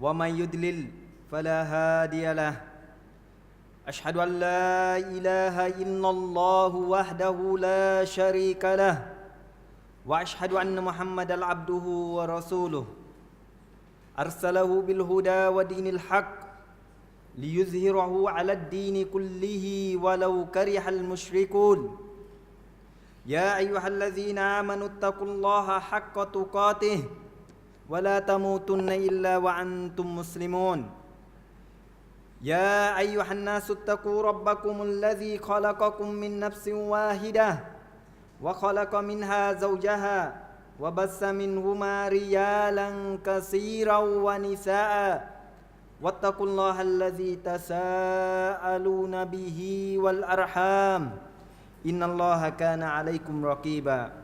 ومن يضلل فلا هادي له. أشهد أن لا إله إلا الله وحده لا شريك له وأشهد أن محمدا عبده ورسوله. أرسله بالهدى ودين الحق ليظهره على الدين كله ولو كره المشركون. يا أيها الذين آمنوا اتقوا الله حق تقاته ولا تموتن إلا وأنتم مسلمون. يا أيها الناس اتقوا ربكم الذي خلقكم من نفس واحدة وخلق منها زوجها وبث منهما رجالا كثيرا ونساء. واتقوا الله الذي تساءلون به والأرحام. إن الله كان عليكم رقيبا.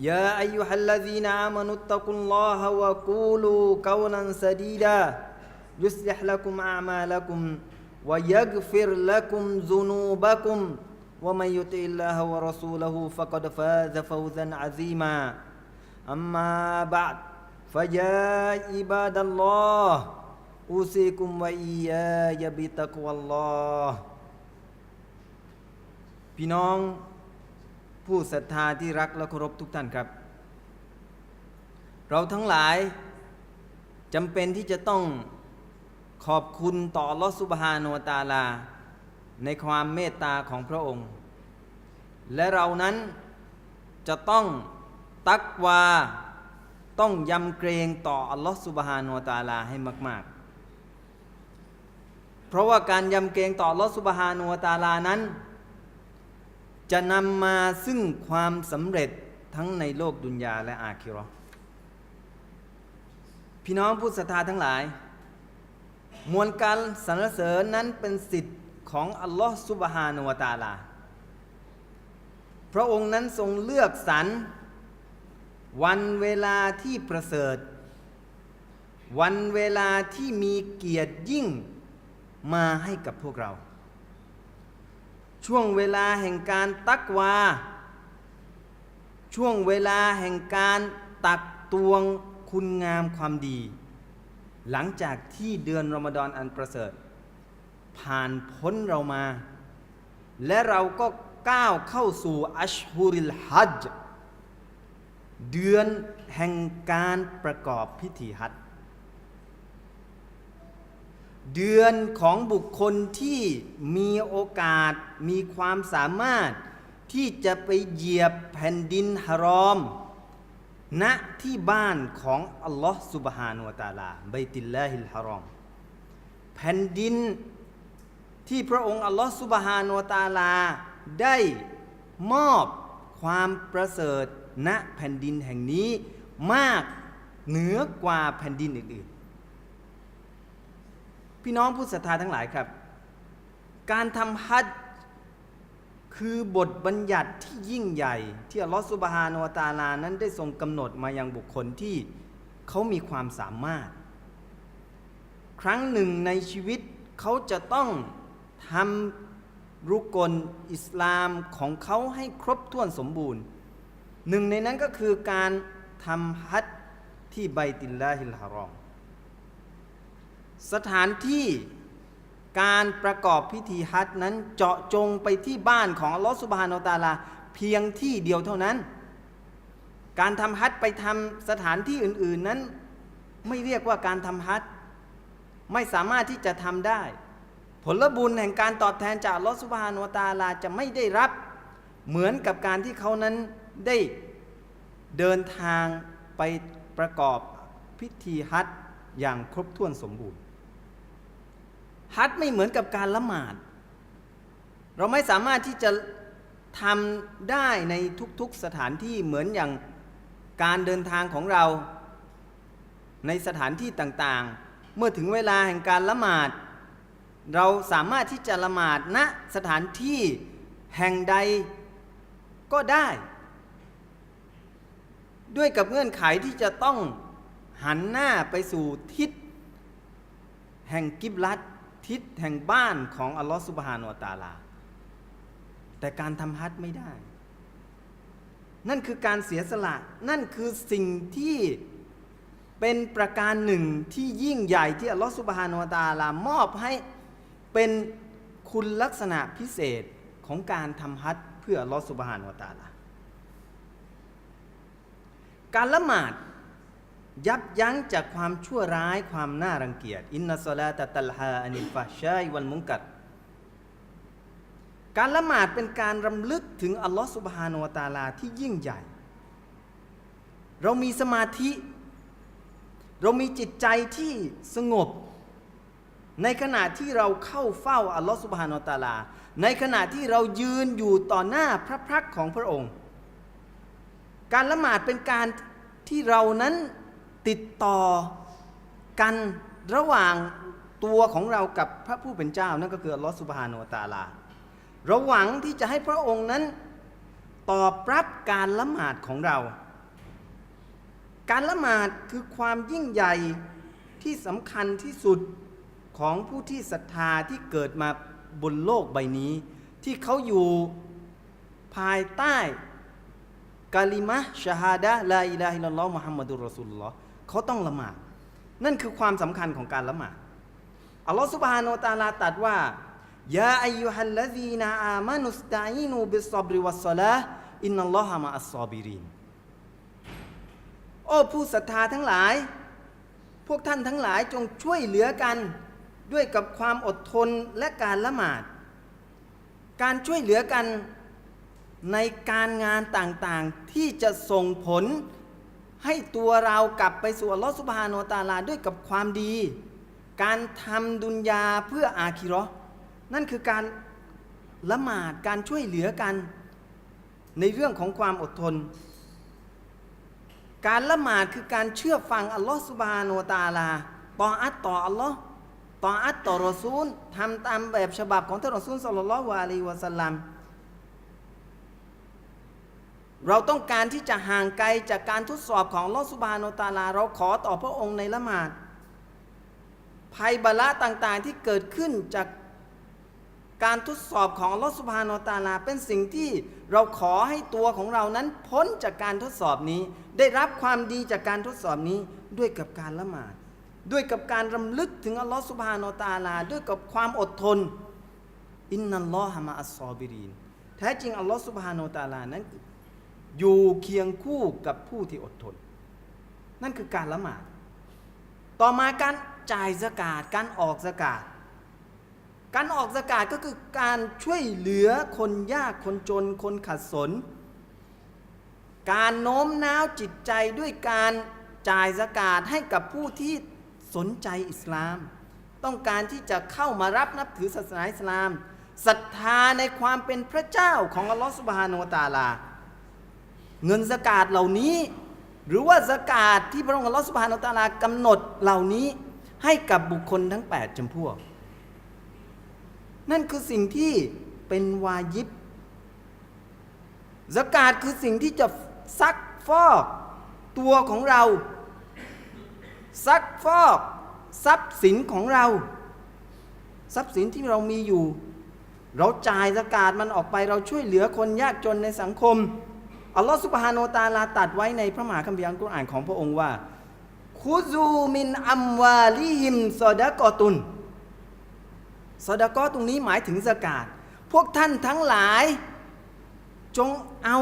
يا ايها الذين امنوا اتقوا الله وقولوا قولا سديدا يصلح لكم اعمالكم ويغفر لكم ذنوبكم ومن يطع الله ورسوله فقد فاز فوزا عظيما أما بعد فيا عباد الله أوصيكم وإياي بتقوى الله พี่น้อง ผู้ศรัทธาที่รักและเคารพทุกท่านครับ เราทั้งหลายจำเป็นที่จะต้องขอบคุณต่ออัลลอฮฺซุบฮานวตาลา ในความเมตตาของพระองค์ และเรานั้นจะต้องตักวาต้องยำเกรงต่ออัลลอฮฺสุบฮานวตาลาให้มาก ๆ เพราะว่าการยำเกรงต่ออัลลอฮฺสุบฮานวตาลานั้น จะนำมาซึ่งความสำเร็จทั้งในโลกดุนยาและอาคิราะห์พี่น้องผู้ศรัทธาทั้งหลาย มวลการสรรเสริญนั้นเป็นสิทธิ์ของอัลลอฮ์ซุบฮานวะตาลา พระองค์นั้นทรงเลือกสรรวันเวลาที่ประเสริฐ วันเวลาที่มีเกียรติยิ่งมาให้กับพวกเรา ช่วงเวลาแห่งการตักวา ช่วงเวลาแห่งการตักตวงคุณงามความดี หลังจากที่เดือนรอมฎอนอันประเสริฐ ผ่านพ้นเรามา และเราก็ก้าวเข้าสู่อัชฮุริลฮัจเดือนแห่งการประกอบพิธีฮัจ เดือนของบุคคลที่มีโอกาสมีความสามารถที่จะไปเหยียบแผ่นดินฮารอม ณที่บ้านของอัลลอฮ์สุบฮานุวตาลาไบติลลาฮิลฮารอม แผ่นดินที่พระองค์อัลลอฮ์สุบฮานุวตาลา ได้มอบความประเสริฐณแผ่นดินแห่งนี้มากเหนือกว่าแผ่นดินอื่นๆ พี่น้องผู้ศรัทธาทั้งหลายครับ การทำฮัจคือบทบัญญัติที่ยิ่งใหญ่ ที่อัลลอฮฺสุบฮานวตาลานั้นได้ทรงกำหนดมายังบุคคลที่เขามีความสามารถ ครั้งหนึ่งในชีวิตเขาจะต้องทำรุกลอิสลามของเขาให้ครบถ้วนสมบูรณ์ หนึ่งในนั้นก็คือการทำฮัจที่ไบติลลาฮิลฮารอม สถานที่การประกอบพิธีฮัจนั้นเจาะจงไปที่บ้านของลอสุบฮานอตาลาเพียงที่เดียวเท่านั้น การทำฮัจไปทำสถานที่อื่น ๆนั้น ไม่เรียกว่าการทำฮัจไม่สามารถที่จะทำได้ ผลบุญแห่งการตอบแทนจากลอสุบฮานอตาลาจะไม่ได้รับ เหมือนกับการที่เขานั้นได้เดินทางไปประกอบพิธีฮัจอย่างครบถ้วนสมบูรณ์ ฮัจไม่เหมือนกับการละหมาด เราไม่สามารถที่จะทำได้ในทุกๆสถานที่เหมือนอย่างการเดินทางของเราในสถานที่ต่างๆ เมื่อถึงเวลาแห่งการละหมาด เราสามารถที่จะละหมาดณสถานที่แห่งใดก็ได้ ด้วยกับเงื่อนไขที่จะต้องหันหน้าไปสู่ทิศแห่งกิบลัด ทิศแห่งบ้านของอัลลอฮฺสุบฮานวะตาลา แต่การทำฮัจญ์ไม่ได้ นั่นคือการเสียสละ นั่นคือสิ่งที่เป็นประการหนึ่งที่ยิ่งใหญ่ที่อัลลอฮฺสุบฮานวะตาลามอบให้เป็นคุณลักษณะพิเศษของการทำฮัจญ์เพื่ออัลลอฮฺสุบฮานวะตาลา การละหมาด ยับยั้งจากความชั่วร้ายความน่ารังเกียจอินนัสลาตะตัลฮาอานิลฟาชัยวันมุงกัดการละหมาดเป็นการรำลึกถึงอัลลอฮฺสุบฮานวตาลาที่ยิ่งใหญ่ เรามีสมาธิ เรามีจิตใจที่สงบ ในขณะที่เราเข้าเฝ้าอัลลอฮฺสุบฮานวตาลา ในขณะที่เรายืนอยู่ต่อหน้าพระพักของพระองค์ การละหมาดเป็นการที่เรานั้น ติดต่อกันระหว่างตัวของเรากับพระผู้เป็นเจ้านั่นก็คือลอสุบฮานุตาลาเราหวังที่จะให้พระองค์นั้นตอบรับการละหมาดของเรา การละหมาดคือความยิ่งใหญ่ที่สำคัญที่สุดของผู้ที่ศรัทธาที่เกิดมาบนโลกใบนี้ ที่เขาอยู่ภายใต้กาลิมะชาฮาดะลาอิลาฮิลลอฮ์มุฮัมมัดุลรอสูลุลลอฮ์ เขาต้องละหมาด นั่นคือความสำคัญของการละหมาดอัลลอฮฺสุบฮานตาลาตัดว่ายาอายุฮัลลซีนาอามานุสตาอินูบิสซาบริวัสซละอินนัลลอฮะมาอัสซาบิรินโอ้ผู้ศรัทธาทั้งหลาย พวกท่านทั้งหลายจงช่วยเหลือกันด้วยกับความอดทนและการละหมาด การช่วยเหลือกันในการงานต่างๆที่จะส่งผล ให้ตัวเรากลับไปสู่อัลลอฮฺสุบฮานาตาลาด้วยกับความดี การทำดุนยาเพื่ออาคิราะห์นั่นคือการละหมาดการช่วยเหลือกัน ในเรื่องของความอดทน การละหมาดคือการเชื่อฟังอัลลอฮฺสุบฮานาตาลา ต่ออัตต่ออัลลอฮ์ต่ออัตต่อรอซูลทำตามแบบฉบับของท่านรอซูลสัลลัลลอฮุอะลัยวะสัลลัม เราต้องการที่จะห่างไกลจากการทดสอบของลอสุบานตาลา เราขอต่อพระองค์ในละหมาด ภัยบาละต่างๆที่เกิดขึ้นจากการทดสอบของลอสุบานตาลา เป็นสิ่งที่เราขอให้ตัวของเรานั้นพ้นจากการทดสอบนี้ ได้รับความดีจากการทดสอบนี้ด้วยกับการละหมาด ด้วยกับการรำลึกถึงอัลลอฮฺสุบฮานาตาลา ด้วยกับความอดทน อินนัลลอฮะมาอัสซอบิรีนแท้จริงอัลลอฮฺสุบฮานาตาลานั้น อยู่เคียงคู่กับผู้ที่อดทน นั่นคือการละหมาด ต่อมาการจ่ายสกาดการออกสกาดการออกสกาดก็คือการช่วยเหลือคนยากคนจนคนขัดสน การโน้มน้าวจิตใจด้วยการจ่ายสกาดให้กับผู้ที่สนใจอิสลาม ต้องการที่จะเข้ามารับนับถือศาสนาอิสลามศรัทธาในความเป็นพระเจ้าของอัลลอฮฺสุบฮานาตาลา เงินสกาดเหล่านี้ หรือว่าสกาดที่พระองค์อัลลอฮฺสุบฮานาอัลตาลากำหนดเหล่านี้ให้กับบุคคลทั้ง 8จำพวก นั่นคือสิ่งที่เป็นวายิบสกาดคือสิ่งที่จะซักฟอกตัวของเรา ซักฟอกทรัพย์สินของเรา ทรัพย์สินที่เรามีอยู่ เราจ่ายสกาดมันออกไปเราช่วยเหลือคนยากจนในสังคม อัลลอฮฺสุบฮานาตาลาตัดไว้ในพระมหาคัมภีร์อัลกุรอานของพระองค์ว่าคุซูมินอัมวาลิฮิมซอดะกอตุนซอดะกอตรงนี้หมายถึงสกาดพวกท่านทั้งหลาย จงเอา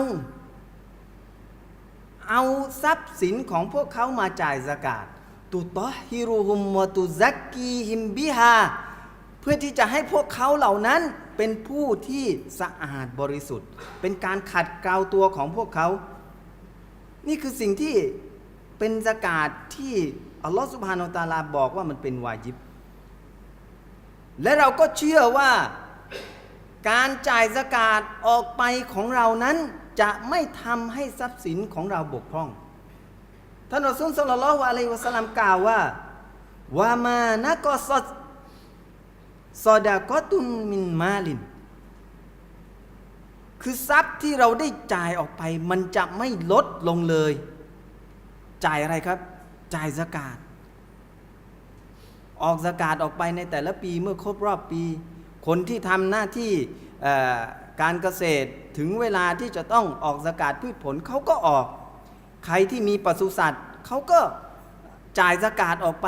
เอาทรัพย์สินของพวกเขามาจ่ายสกาดตุตอฮิรุฮุมวตุซักกีฮิมบิฮาเพื่อที่จะให้พวกเขาเหล่านั้น เป็นผู้ที่สะอาดบริสุทธิ์ เป็นการขัดเกลาตัวของพวกเขา นี่คือสิ่งที่เป็นสกาดที่อัลลอฮฺสุบฮานาตาลาบอกว่ามันเป็นวาจิบ และเราก็เชื่อว่าการจ่ายสกาดออกไปของเรานั้นจะไม่ทำให้ทรัพย์สินของเราบกพร่องท่านอซูลสัลลัลลอฮุอะลัยวะสัลลัมกล่าวว่า วามานะกอสด ซอดากอตุนมินมาลิน คือทรัพย์ที่เราได้จ่ายออกไป มันจะไม่ลดลงเลย จ่ายอะไรครับ จ่ายสกาดออกสกาดออกไปในแต่ละปีเมื่อครบรอบปี คนที่ทำหน้าที่การเกษตรถึงเวลาที่จะต้องออกสกาดพืชผลเขาก็ออก ใครที่มีปศุสัตว์เขาก็จ่ายสกาดออกไป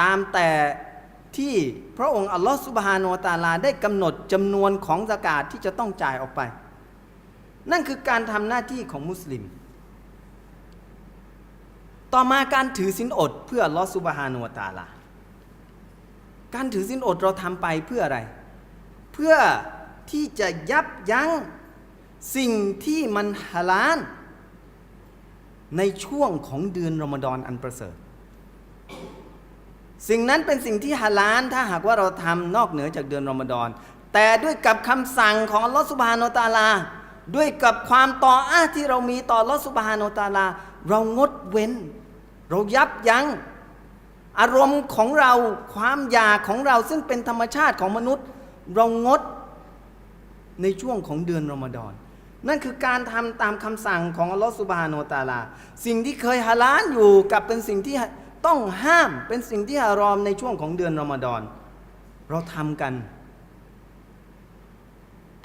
ตามแต่ ที่พระองค์อัลลอฮฺสุบฮานุวตาลาได้กำหนดจำนวนของสกาดที่จะต้องจ่ายออกไป นั่นคือการทำหน้าที่ของมุสลิม ต่อมาการถือศีลอดเพื่ออัลลอฮฺสุบฮานุวตาลา การถือศีลอดเราทำไปเพื่ออะไร เพื่อที่จะยับยั้งสิ่งที่มันฮาลาลในช่วงของเดือนรอมฎอนอันประเสริฐ สิ่งนั้นเป็นสิ่งที่ฮาลาลถ้าหากว่าเราทำนอกเหนือจากเดือนรอมฎอนแต่ด้วยกับคำสั่งของลอสุบฮานาตาลา ด้วยกับความต่ออาที่เรามีต่อลอสุบฮานาตาลา เรางดเว้น เรายับยั้งอารมณ์ของเราความอยากของเราซึ่งเป็นธรรมชาติของมนุษย์ เรางดในช่วงของเดือนรอมฎอนนั่นคือการทำตามคำสั่งของอัลลอฮฺสุบฮานาตาลา สิ่งที่เคยฮาลาลอยู่กับเป็นสิ่งที่ ต้องห้ามเป็นสิ่งที่ฮารอมในช่วงของเดือนรอมฎอน เราทำกัน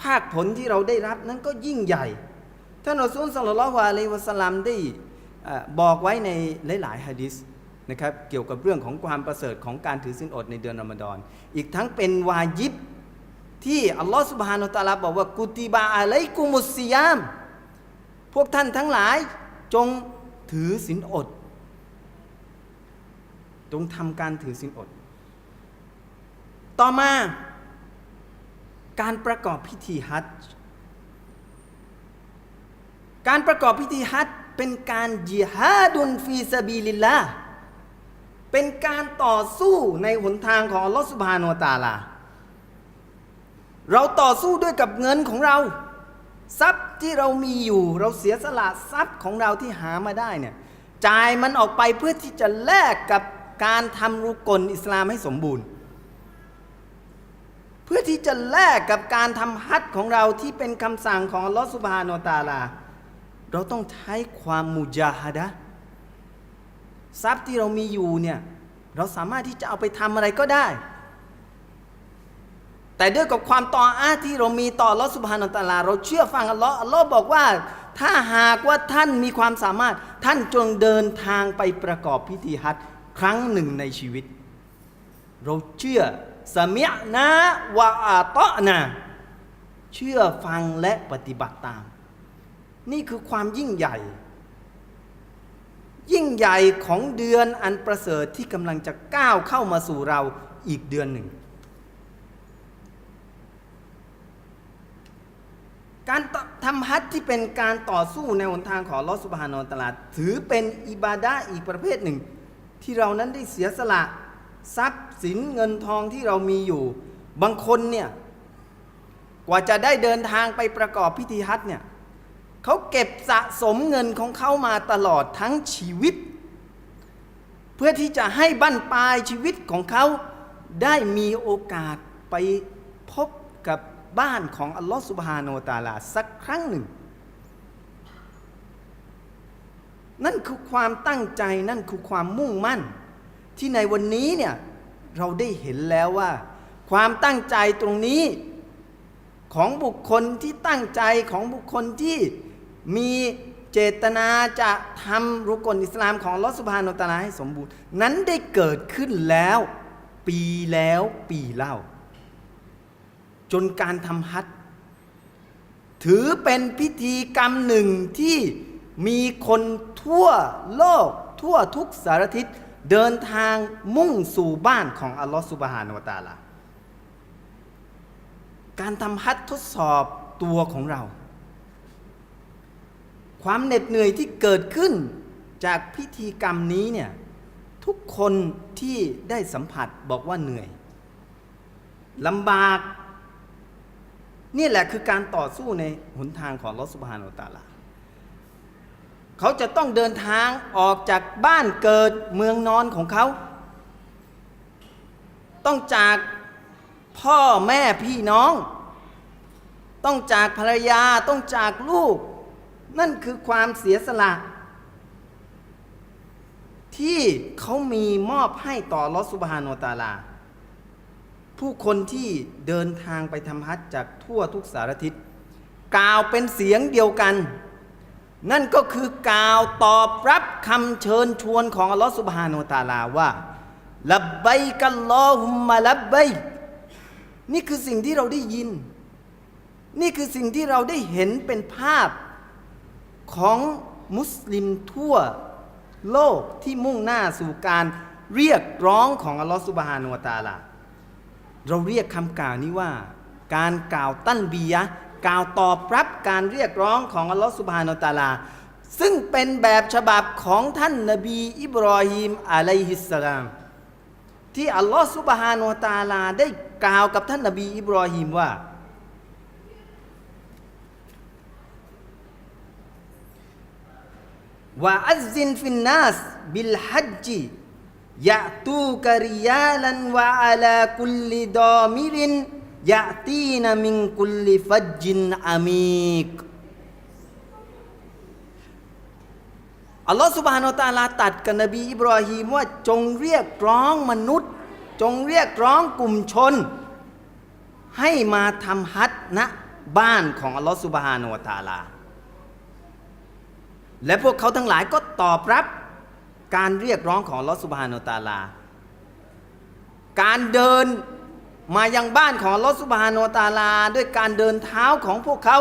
ภาคผลที่เราได้รับนั้นก็ยิ่งใหญ่ ท่านอัสุลสัลลัลลอฮุอะลัยฮิวะสัลลัมได้บอกไว้ในหลาย ๆฮะดิษนะครับเกี่ยวกับเรื่องของความประเสริฐของการถือศีลอดในเดือนรอมฎอน อีกทั้งเป็นวาญิบที่อัลลอฮฺสุบฮานุตะลาบอกว่ากุติบาอะลัยกุมุสซิยาม พวกท่านทั้งหลายจงถือศีลอด จงทำการถือศีลอด ต่อมาการประกอบพิธีฮัจญ์การประกอบพิธีฮัจญ์เป็นการจิฮาดุนฟีซาบีลิลลาเป็นการต่อสู้ในหนทางของอัลอสุบานุวะตาลา เราต่อสู้ด้วยกับเงินของเรา ทรัพย์ที่เรามีอยู่ เราเสียสละทรัพย์ของเราที่หามาได้เนี่ยจ่ายมันออกไปเพื่อที่จะแลกกับ การทำรุกลอิสลามให้สมบูรณ์ เพื่อที่จะแลกกับการทำฮัจญ์ของเราที่เป็นคำสั่งของอัลลอฮฺสุบฮานอตาลา เราต้องใช้ความมุจาฮดะทรัพย์ที่เรามีอยู่เนี่ยเราสามารถที่จะเอาไปทำอะไรก็ได้ แต่ด้วยกับความต่ออาที่เรามีต่ออัลลอฮฺสุบฮานอตะอาลา เราเชื่อฟังอัลลอฮ์อัลลอฮ์บอกว่า ถ้าหากว่าท่านมีความสามารถ ท่านจงเดินทางไปประกอบพิธีฮัจ ครั้งหนึ่งในชีวิต เราเชื่อสมิยนะวะอาตะนะเชื่อฟังและปฏิบัติตาม นี่คือความยิ่งใหญ่ ยิ่งใหญ่ของเดือนอันประเสริฐที่กำลังจะก้าวเข้ามาสู่เราอีกเดือนหนึ่ง การทำฮัจญ์ที่เป็นการต่อสู้ในหนทางของลอสุบฮานอตลาด ถือเป็นอิบาดะอีกประเภทหนึ่ง ที่เรานั้นได้เสียสละทรัพย์สินเงินทองที่เรามีอยู่ บางคนเนี่ย กว่าจะได้เดินทางไปประกอบพิธีฮัจเนี่ยเขาเก็บสะสมเงินของเขามาตลอดทั้งชีวิต เพื่อที่จะให้บั้นปลายชีวิตของเขาได้มีโอกาสไปพบกับบ้านของอัลลอฮฺสุบฮานาอัลตาลาสักครั้งหนึ่ง นั่นคือความตั้งใจนั่นคือความมุ่งมั่น ที่ในวันนี้เนี่ยเราได้เห็นแล้วว่า ความตั้งใจตรงนี้ของบุคคลที่ตั้งใจของบุคคลที่มีเจตนาจะทำรุกลอิสลามของลอสุภาโนตาลาให้สมบูรณ์ นั้นได้เกิดขึ้นแล้ว ปีแล้วปีเล่า จนการทำฮัจญ์ถือเป็นพิธีกรรมหนึ่งที่ มีคนทั่วโลกทั่วทุกสารทิศเดินทางมุ่งสู่บ้านของอัลลอฮฺสุบฮานวะตาลา การทำฮัจญ์ทดสอบตัวของเรา ความเหน็ดเหนื่อยที่เกิดขึ้นจากพิธีกรรมนี้เนี่ยทุกคนที่ได้สัมผัสบอกว่าเหนื่อยลำบาก นี่แหละคือการต่อสู้ในหนทางของลอสุบฮานุตะอาลา เขาจะต้องเดินทางออกจากบ้านเกิดเมืองนอนของเขา ต้องจากพ่อแม่พี่น้อง ต้องจากภรรยาต้องจากลูก นั่นคือความเสียสละ ที่เขามีมอบให้ต่อลอสุบฮานโนตาลา ผู้คนที่เดินทางไปทำฮัจญ์จากทั่วทุกสารทิศกล่าวเป็นเสียงเดียวกัน นั่นก็คือกล่าวตอบรับคำเชิญชวนของอัลลอฮฺสุบฮานาตาลาว่าลับไบกัลลอฮุมมาลับไบนี่คือสิ่งที่เราได้ยิน นี่คือสิ่งที่เราได้เห็นเป็นภาพของมุสลิมทั่วโลกที่มุ่งหน้าสู่การเรียกร้องของอัลลอฮฺสุบฮานาตาลา เราเรียกคำกล่าวนี้ว่า การกล่าวตั้นบียะ กล่าวตอบรับการเรียกร้องของอัลลอฮฺสุบฮานาตะอาลา ซึ่งเป็นแบบฉบับของท่านนบีอิบรอฮิมอะลัยฮิสสลาม ที่อัลลอฮฺสุบฮานาตะอาลาได้กล่าวกับท่านนบีอิบรอฮิมว่าว่าอัซซินฟินนัสบิลฮัจจิ ยะตูกริยาลันวะอาลาคุลลิดอมิรินยะตีนมินคุลลิฟัจจินอามีกอัลลอฮฺสุบฮานาตะอาลาตัดกับนบีอิบรอฮีมว่าจงเรียกร้องมนุษย์ จงเรียกร้องกลุ่มชน ให้มาทำฮัจญ์ณบ้านของอัลลอฮฺสุบฮานาตะอาลา และพวกเขาทั้งหลายก็ตอบรับการเรียกร้องของอัลลอสุบฮานุตาลา การเดิน มายังบ้านของลอสุบฮานุตาลา ด้วยการเดินเท้าของพวกเขา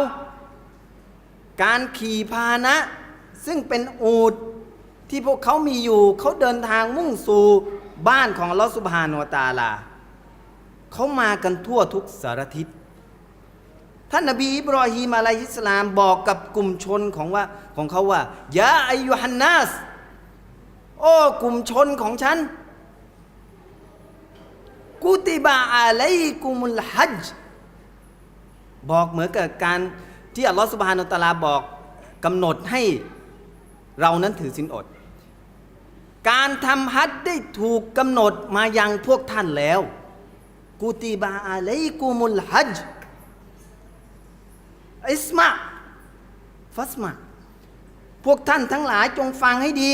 การขี่พาหนะ ซึ่งเป็นอูดที่พวกเขามีอยู่เขาเดินทางมุ่งสู่บ้านของลอสุบฮานุตาลา เขามากันทั่วทุกสารทิศท่านนบีอิบรอฮีมอะลัยฮิสลามบอกกับกลุ่มชนของว่าของเขาว่ายาอายุฮันนัสโอ้กลุ่มชนของฉัน กุติบะอาลัยกุมุลฮัจบอกเหมือนกับการที่อัลลอฮฺสุบฮานุตะอาลาบอกกำหนดให้เรานั้นถือสินอด การทำฮัจได้ถูกกำหนดมายังพวกท่านแล้ว กุติบะอาลัยกุมุลฮัจอิสมาฟัสมาพวกท่านทั้งหลายจงฟังให้ดี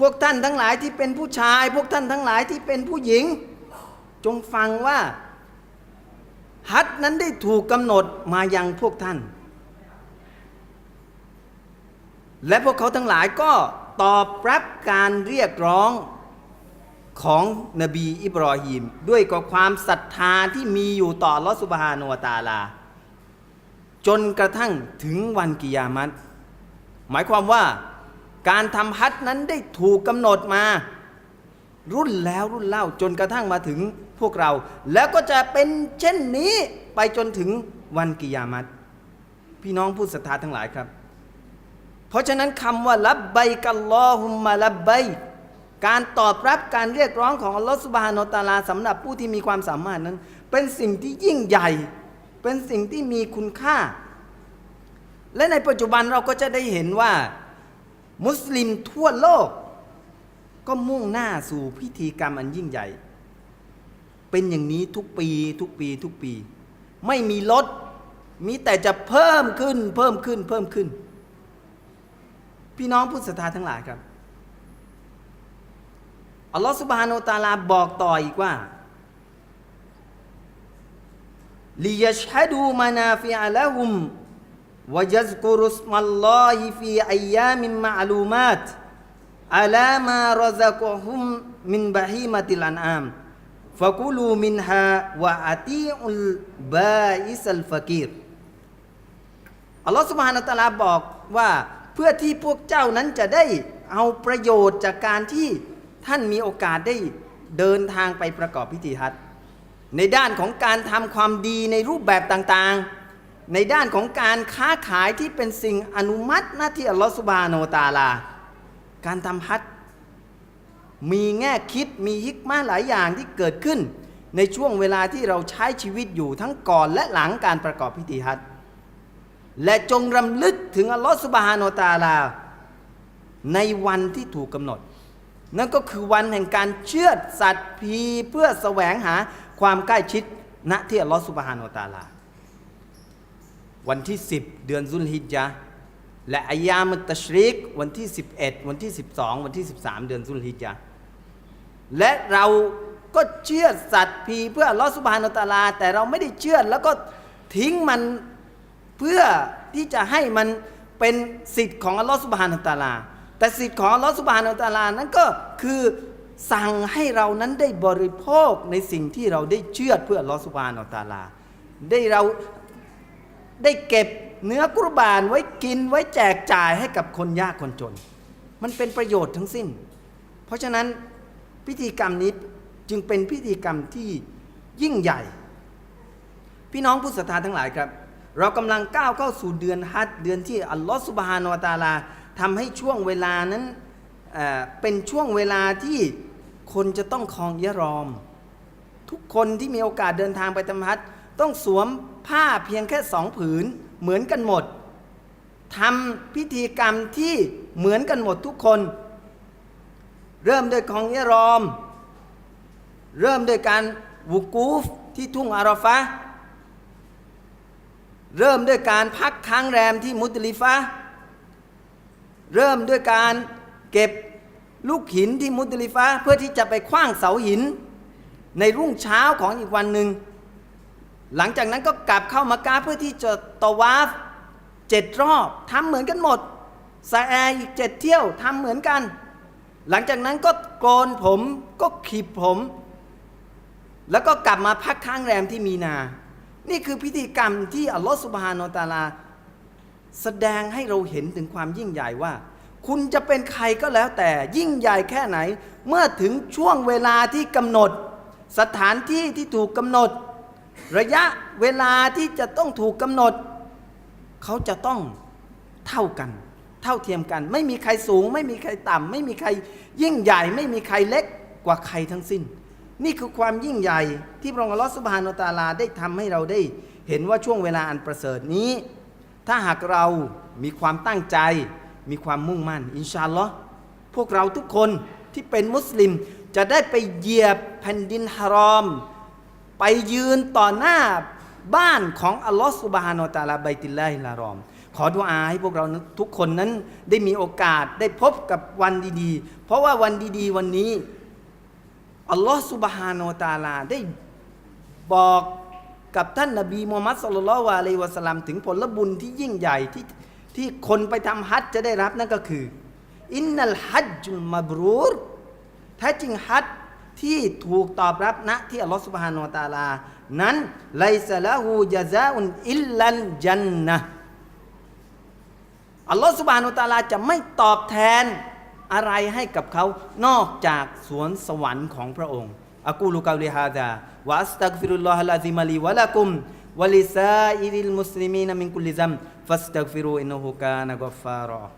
พวกท่านทั้งหลายที่เป็นผู้ชาย พวกท่านทั้งหลายที่เป็นผู้หญิง จงฟังว่า ฮัดนั้นได้ถูกกำหนดมายังพวกท่าน และพวกเขาทั้งหลายก็ตอบรับการเรียกร้องของนบีอิบรอฮีม ด้วยกับความศรัทธาที่มีอยู่ต่อลอสุบฮานวตาลา จนกระทั่งถึงวันกิยามัตหมายความว่า การทำฮัจญ์นั้นได้ถูกกำหนดมา รุ่นแล้วรุ่นเล่าจนกระทั่งมาถึงพวกเรา แล้วก็จะเป็นเช่นนี้ไปจนถึงวันกิยามัตพี่น้องผู้ศรัทธาทั้งหลายครับ เพราะฉะนั้นคำว่าลับใบกัลลอฮุมมาลับใบการตอบรับการเรียกร้องของอัลลอฮฺสุบฮานาตาลาสำหรับผู้ที่มีความสามารถนั้น เป็นสิ่งที่ยิ่งใหญ่ เป็นสิ่งที่มีคุณค่า และในปัจจุบันเราก็จะได้เห็นว่า มุสลิมทั่วโลก ก็มุ่งหน้าสู่พิธีกรรมอันยิ่งใหญ่ เป็นอย่างนี้ทุกปีทุกปีทุกปี ไม่มีลด มีแต่จะเพิ่มขึ้น เพิ่มขึ้นเพิ่มขึ้น พี่น้องผู้ศรัทธาทั้งหลายครับอัลลอฮฺสุบฮานาตะอาลาบอกต่ออีกว่าลิยชฮดูมานาฟิอาละฮุม วะยัซกุรุสมัลลอฮิฟีอัยยามิมมะอลูมาตอาลามารซักฮุมมินบะฮีมะติลอันอามฟะกุลูมินฮาวะอติอุลบาอิสัลฟะกีรอัลลอฮฺสุบฮานาตะลาบอกว่าเพื่อที่พวกเจ้านั้นจะได้เอาประโยชน์จากการที่ท่านมีโอกาสได้เดินทางไปประกอบพิธีฮัจในด้านของการทำความดีในรูปแบบต่างๆ ในด้านของการค้าขายที่เป็นสิ่งอนุมัติหน้าที่อัลลอฮฺสุบานตาลา การทำฮัจมีแง่คิดมีฮิกมาหลายอย่างที่เกิดขึ้น ในช่วงเวลาที่เราใช้ชีวิตอยู่ทั้งก่อนและหลังการประกอบพิธีฮัจและจงรำลึกถึงอัลลอฮฺสุบฮานอตาลา ในวันที่ถูกกำหนด นั่นก็คือวันแห่งการเชือสัตว์พีเพื่อแสวงหาความใกล้ชิดณที่อัลลอฮฺสุบฮานอตาลา วันที่ 10 เดือนซุลฮิจญะและอายามุตชริก วันที่ 11 วันที่ 12 วันที่ 13 เดือนซุลฮิจญะและเราก็เชื่อสัตว์พีเพื่อลอสุบานอตาลา แต่เราไม่ได้เชื่อแล้วก็ทิ้งมันเพื่อที่จะให้มันเป็นสิทธิ์ของอัลลอฮฺสุบฮานอตาลา แต่สิทธิ์ของอัลลอฮฺสุบฮานอตาลานั้นก็คือสั่งให้เรานั้นได้บริโภคในสิ่งที่เราได้เชื่อเพื่ออัลลอฮฺสุบฮานอตาลา ได้เรา ได้เก็บเนื้อกุรบานไว้กินไว้แจกจ่ายให้กับคนยากคนจน มันเป็นประโยชน์ทั้งสิ้น เพราะฉะนั้นพิธีกรรมนี้จึงเป็นพิธีกรรมที่ยิ่งใหญ่ พี่น้องผู้ศรัทธาทั้งหลายครับ เรากำลังก้าวเข้าสู่เดือนฮัจญ์เดือนที่อัลลอฮฺสุบฮานาวตะอาลาทำให้ช่วงเวลานั้นเป็นช่วงเวลาที่คนจะต้องคลองยะรอม ทุกคนที่มีโอกาสเดินทางไปทำฮัจ ต้องสวมผ้าเพียงแค่สองผืนเหมือนกันหมดทำพิธีกรรมที่เหมือนกันหมดทุกคน เริ่มด้วยของยรอม เริ่มด้วยการวุกูฟที่ทุ่งอาราฟะเริ่มด้วยการพักค้างแรมที่มุตลิฟะเริ่มด้วยการเก็บลูกหินที่มุตลิฟะเพื่อที่จะไปคว้างเสาหิน ในรุ่งเช้าของอีกวันหนึ่ง หลังจากนั้นก็กลับเข้ามากาเพื่อที่จะตวาฟเจ็ดรอบทำเหมือนกันหมดซาแอร์อีกเจ็ดเที่ยวทำเหมือนกัน หลังจากนั้นก็โกนผมก็ขีบผม แล้วก็กลับมาพักค้างแรมที่มีนา นี่คือพิธีกรรมที่อัลลอฮฺสุบฮานอตะอาลา แสดงให้เราเห็นถึงความยิ่งใหญ่ว่า คุณจะเป็นใครก็แล้วแต่ยิ่งใหญ่แค่ไหน เมื่อถึงช่วงเวลาที่กำหนด สถานที่ที่ถูกกำหนด ระยะเวลาที่จะต้องถูกกำหนด เขาจะต้องเท่ากัน เท่าเทียมกัน ไม่มีใครสูง ไม่มีใครต่ำไม่มีใครยิ่งใหญ่ ไม่มีใครเล็กกว่าใครทั้งสิ้น นี่คือความยิ่งใหญ่ที่พระองค์ลอสุบฮานอตาลาได้ทำให้เราได้เห็นว่าช่วงเวลาอันประเสริฐนี้ ถ้าหากเรามีความตั้งใจ มีความมุ่งมั่น อินชาอัลลอฮ์พวกเราทุกคนที่เป็นมุสลิมจะได้ไปเหยียบแผ่นดินฮารอม ไปยืนต่อหน้าบ้านของอัลลอฮฺสุบฮานอตะอาลาไบติลลาฮิลารอม ขอดุอาให้พวกเราทุกคนนั้นได้มีโอกาสได้พบกับวันดีๆ เพราะว่าวันดีๆ วันนี้อัลลอฮฺสุบฮานอตะอาลาได้บอกกับท่านนบีมูฮัมมัดสุลลัลลอฮุอะลัยฮิวะสลลัมถึงผลบุญที่ยิ่งใหญ่ที่ที่คนไปทำฮัจจะได้รับนั่นก็คือ อินนัลฮัจจุลมาบรูรแท้จริงฮัจ ที่ถูกตอบรับณที่อัลลอฮฺสุบฮานาตาลา นั้นไลซะละฮูจาซาอุนอิลลัลจันนะอัลลอฮฺสุบฮานาตาลาจะไม่ตอบแทนอะไรให้กับเขานอกจากสวนสวรรค์ของพระองค์อะกูลุกาลิฮาดาวะอัสตักฟิรุลลอฮะลาซิมาลีวะละกุมวะลิซาอิริลมุสลิมีนมินกุลิซัมฟัสตักฟิรูอินนุฮุกานะกัฟฟารอ